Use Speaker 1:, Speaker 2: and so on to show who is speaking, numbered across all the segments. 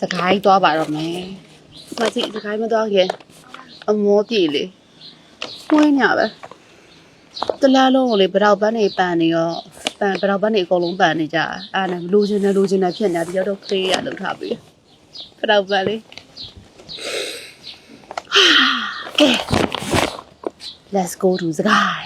Speaker 1: စကိုင်းသွားပါတော့မယ်မကြည့်စကိုင်းမသွားခင်အမောပြေလေဝင်းညာပဲတလားလုံးကိုလေဗရောက်ပန်းနေပန်နေရောပန်ဗရောက်ပန်းနေအကုန်လုံးပန်နေကြအဲ့ဒါနဲ့လိုချင်တယ်လိုချင်တယ်ဖြစ်နေတာဒီရောက်တော့ခေးရလောက်ထားပြီဗရောက်ပန်းလေကဲ let's go to စကိုင်းအ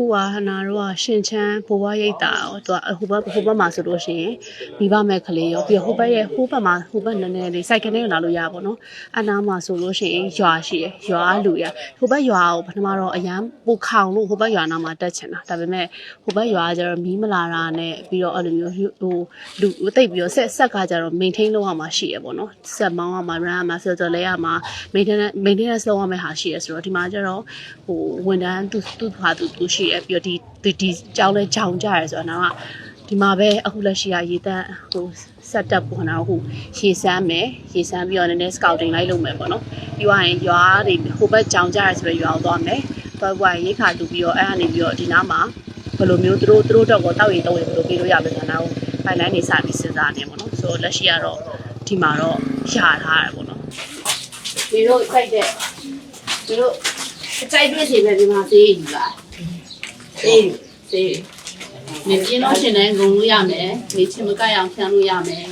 Speaker 1: ခုကဟနာတော့ကရှင်ချမ်းဘိုးဘွားရိတ်တာရောသူကဟိုဘက်ဟိုဘက်မှာဆိုလို့ရှိရင်မိဘမဲ့ကလေးရောပြီးတော့ဟိုဘက်ရဲ့ဟိုဘက်မှာဟိုဘက်နည်းနည်းလေးစိုက်ကနေလာလို့ရပါတော့နော်အနာမှာဆိုလို့ရှိရင်ရွာရှိရယ်ရွာလူရဟိုဘက်ရွာကိုပထမတော့အရန်ပိုခေါင်လို့ဟိုဘက်ရွာနာမှာတက်ချင်တာဒါပေမဲ့ဟိုဘက်ရွာကကျတော့မီးမလာတာနဲ့ပြီးတော့အဲ့လိုမျိုးဟိုလူတိတ်ပြီးတော့ဆက်ဆက်ကကျတော့ maintain လုပ်ရမှာရှိရယ်ပေါ့နော်ဆက်မောင်းရမှာ run ရမှာ filter လဲရမှာ maintenance maintenance လုပ်ရမယ့်ဟာရှိရယ်ဆိုတော့ဒီမှာကျတော့ဟိုဝန်ထမ်းသူသူ့ဟာသူသူရှိရယ်ပြီးတော့ဒီဒီဒီကြောင်းလဲကြောင်ကြရယ်ဆိုတော့နောက်ကဒီမှာပဲအခုလက်ရှိကရေတန်းဟို set up ပေါ်တော့ဟိုရေစမ်းမယ်ရေစမ်းပြီးတော့နည်းနည်း scouting လိုက်လုပ်မယ်ပေါ့နော်ပြီးသွားရင်ရွာတွေဟိုဘက်ကြောင်ကြရယ်ဆိုတော့ရွာကိုသွားမယ်သွား qua ရိတ်ခါတူပြီးတော့အဲ့အနေပြီးတော့ဒီနားမှာဘယ်လိုမျိုးသူတို့သူတို့တော့ကိုတောက်ရင်တောက်ရင်ဘယ်လိုပေးလို့ရမလဲဆိုတော့ဖိုင်လိုင်းနေစပြီးစဉ်းစားနေပေါ့နော်ဆိုတော့လက်ရှိကတော့ဒီမှာတော့ရထားတယ်ပေါ့နော်ဒီတို့စိုက်တဲ့ဒီတို့အကြိုက်တွေ့စီပဲဒီမှာသေးယူလာ သေးသေးနေပြင်းလို့ရှင်လည်းငုံလို့ရမယ်နေချင်မကရအောင်ဖြန်းလို့ရမယ်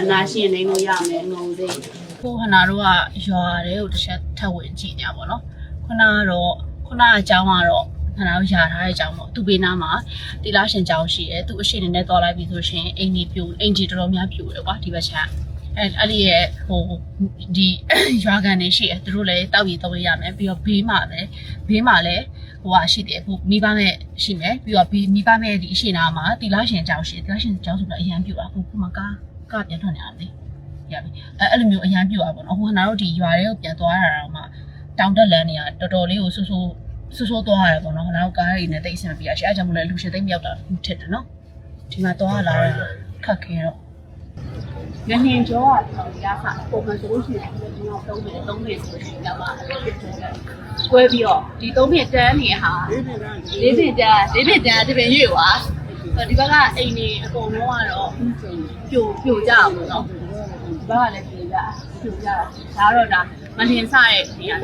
Speaker 1: အနာရှင်နေလို့ရမယ်ငုံသေးကိုဟနာတို့ကရွာတွေကိုတစ်ချက်ထပ်ဝင်ကြည့်နေပါတော့ခုနကတော့ခုနအကြောင်းကတော့ခဏတော့ယာထားတဲ့အကြောင်းပေါ့သူ့ဘေးနားမှာတီလာရှင်ကြောင်းရှိတယ်သူ့အရှိနေနဲ့တော်လိုက်ပြီဆိုရှင်အိမ်ကြီးပြူအိမ်ကြီးတော်တော်များပြူတယ်ကွာဒီဘက်ချမ်းအဲအဲ့ဒီရဲ့ဟိုဒီရွာကန်နေရှိတယ်သူတို့လည်းတောက်ရီတော့ရမယ်ပြီးတော့ဘေးမှာလည်းဘေးမှာလည်း ဟိုဟာရှိတယ်ဟိုမိဘမဲ့ရှိမယ်ပြီးတော့ပြီးမိဘမဲ့ဒီအရှိနာမှာတီလာရှင်ကြောင်းရှိတယ်တီလာရှင်ကြောင်းဆိုတော့အရန်ပြူတာဟိုခုမှကားကားပြန်ထွက်နေတာလေရပြီအဲအဲ့လိုမျိုးအရန်ပြူတာပေါ့နော်ဟိုကနာတို့ဒီရွာတွေကိုပြန်သွားရတာတော့မှတောင်တက်လန်းနေရတော်တော်လေးကိုဆူဆူဆူဆူသွားရတယ်ပေါ့နော်နောက်ကားတွေနဲ့တိတ်ဆင်ပြရရှိအဲကြောင့်မလို့လူရှင်သိမ့်မရောက်တာထစ်တယ်နော်ဒီမှာသွားလာရခက်ခဲတော့ ငနေကြောကတော်ရခပုံမှန်ဆိုလို့ရှိရင်ဒီတော့သုံးမယ်သုံးမယ်ဆိုရင်တော့ဖြစ်တယ်။ကွဲပြီးတော့ဒီသုံးမယ်တန်းနေဟာလေးပင်တန်းလေးပင်တန်းဒီပင်ရွေ့သွား။ဒီဘက်ကအိမ်နေအကုန်လုံးကတော့ပြိုပြိုကြအောင်နော်။ဒီဘက်ကလည်းပြိုကြပြိုကြတာဒါတော့ဒါမလင်ဆရဲ့နေရာ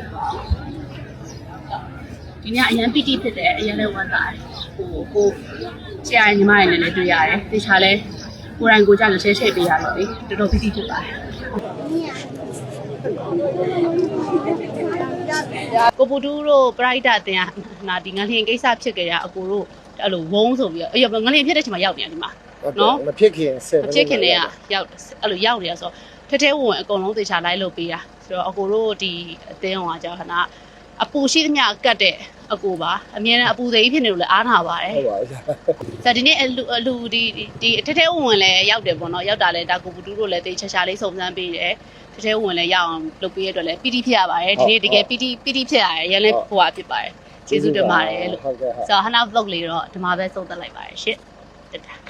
Speaker 1: ဒီညအရန်ပီတိဖြစ်တယ်အရန်လည်းဝမ်းသာတယ်ဟိုကိုကြာညီမရဲ့လည်းတွေ့ရတယ်တခြားလဲ ကိုယ်တိုင်ကိုကြလည်း share ပေးရတော့လေတော်တော်ပီတိဖြစ်ပါတယ်ကိုပူတူးတို့ပရိုက်တာတင်ဟာဒီငလျင်ကိစ္စဖြစ်ကြရအကိုတို့အဲ့လိုဝုန်းဆိုပြီးတော့အဲ့ငလျင်ဖြစ်တဲ့ချိန်မှာရောက်နေတာဒီမှာနော်
Speaker 2: မဖြစ်ခင်ဆက်
Speaker 1: မဖြစ်ခင်တည်းကရောက်အဲ့လိုရောက်နေရဆိုထဲထဲဝင်ဝင်အကုန်လုံးသေချာလိုက်လုပ်ပေးတာဆိုတော့အကိုတို့ဒီအသင်းဟောကြောင့်ခဏအပူရှိသမျှကတ်တဲ့ အကိုပါအမြဲတမ်းအပူသေးဖြစ်နေလို့လည်းအားနာပါတယ်
Speaker 2: ဟုတ်ပါဘူး
Speaker 1: ဆိုတော့ဒီနေ့အလူအလူဒီဒီထဲထဲဝင်ဝင်လည်းရောက်တယ်ပေါ့နော်ရောက်တာလည်းဒါကိုပူတူတို့လည်းတေချာချာလေးစုံစမ်းပေးတယ်ထဲထဲဝင်ဝင်လည်းရောက်အောင်လုပ်ပေးရတဲ့အတွက်လည်းပီတိဖြစ်ရပါတယ်ဒီနေ့တကယ်ပီတိပီတိဖြစ်ရတယ်ရန်လည်းဟိုဟာဖြစ်ပါတယ်ကျေးဇူးတင်ပါတယ်လို့
Speaker 2: ဟုတ်ကဲ့ဟုတ်
Speaker 1: ဆိုတော့ဟနာ vlog လေးတော့ဒီမှာပဲဆုံးသက်လိုက်ပါတယ်ရှင့်တက်တာ